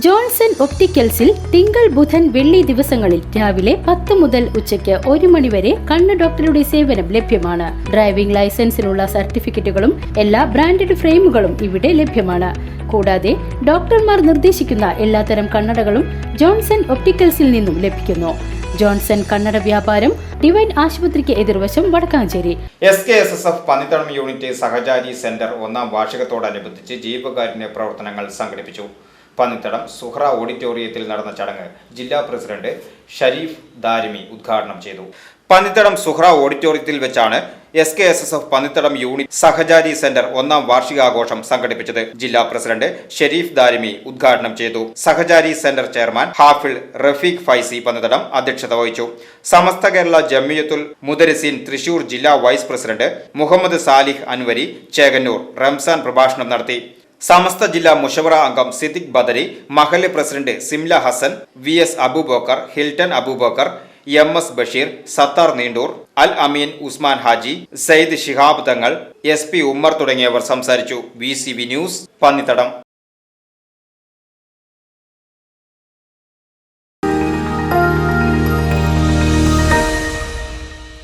Johnson ഒപ്റ്റിക്കൽസിൽ തിങ്കൾ ബുധൻ വെള്ളി ദിവസങ്ങളിൽ രാവിലെ പത്ത് മുതൽ ഉച്ചയ്ക്ക് ഒരു മണിവരെ കണ്ണ് ഡോക്ടറുടെ സേവനം ലഭ്യമാണ്. ഡ്രൈവിംഗ് ലൈസൻസിനുള്ള സർട്ടിഫിക്കറ്റുകളും എല്ലാ ബ്രാൻഡഡ് ഫ്രെയിമുകളും ഇവിടെ ലഭ്യമാണ്. കൂടാതെ ഡോക്ടർമാർ നിർദ്ദേശിക്കുന്ന എല്ലാത്തരം കണ്ണടകളും ജോൺസൺ ഒപ്റ്റിക്കൽസിൽ നിന്നും ലഭിക്കുന്നു. ജോൺസൺ കണ്ണട വ്യാപാരം ഡിവൈൻ ആശുപത്രിക്ക് എതിർവശം Vadakkanchery. S K S S F Pannithalam unit Sahachari centre ഒന്നാം വാർഷികത്തോടനുബന്ധിച്ച് ജീവകാരുണ്യ പ്രവർത്തനങ്ങൾ സംഘടിപ്പിച്ചു. പന്നിത്തടം സുഹ്ര ഓഡിറ്റോറിയത്തിൽ നടന്ന ചടങ്ങ് ജില്ലാ പ്രസിഡന്റ് ഷരീഫ് ദാരിമി ഉദ്ഘാടനം ചെയ്തു. പന്നിത്തടം സുഹ്ര ഓഡിറ്റോറിയത്തിൽ വെച്ചാണ് S K S S F Pannithadam unit Sahachari centre ഒന്നാം വാർഷികാഘോഷം സംഘടിപ്പിച്ചത്. ജില്ലാ പ്രസിഡന്റ് ഷെരീഫ് ദാരിമി ഉദ്ഘാടനം ചെയ്തു. സഹചാരി സെന്റർ ചെയർമാൻ ഹാഫിൾ റഫീഖ് ഫൈസി പന്നിത്തടം അധ്യക്ഷത വഹിച്ചു. സമസ്ത കേരള ജമിയത്തുൽ മുദരിസീൻ തൃശൂർ ജില്ലാ വൈസ് പ്രസിഡന്റ് മുഹമ്മദ് സാലിഹ് അൻവരി ചേകന്നൂർ റംസാൻ പ്രഭാഷണം നടത്തി. സമസ്ത ജില്ലാ മുഷവറ അംഗം സിദ്ദിഖ് ബദരി മഹല്ല് president Simla Hassan V S Aboobacker Hilton Aboobacker M S Basheer Sathar Neendoor Al Ameen Usman Haji Sayyid Shihab Thangal S P Ummer തുടങ്ങിയവർ സംസാരിച്ചു. V C V news Pannithadam.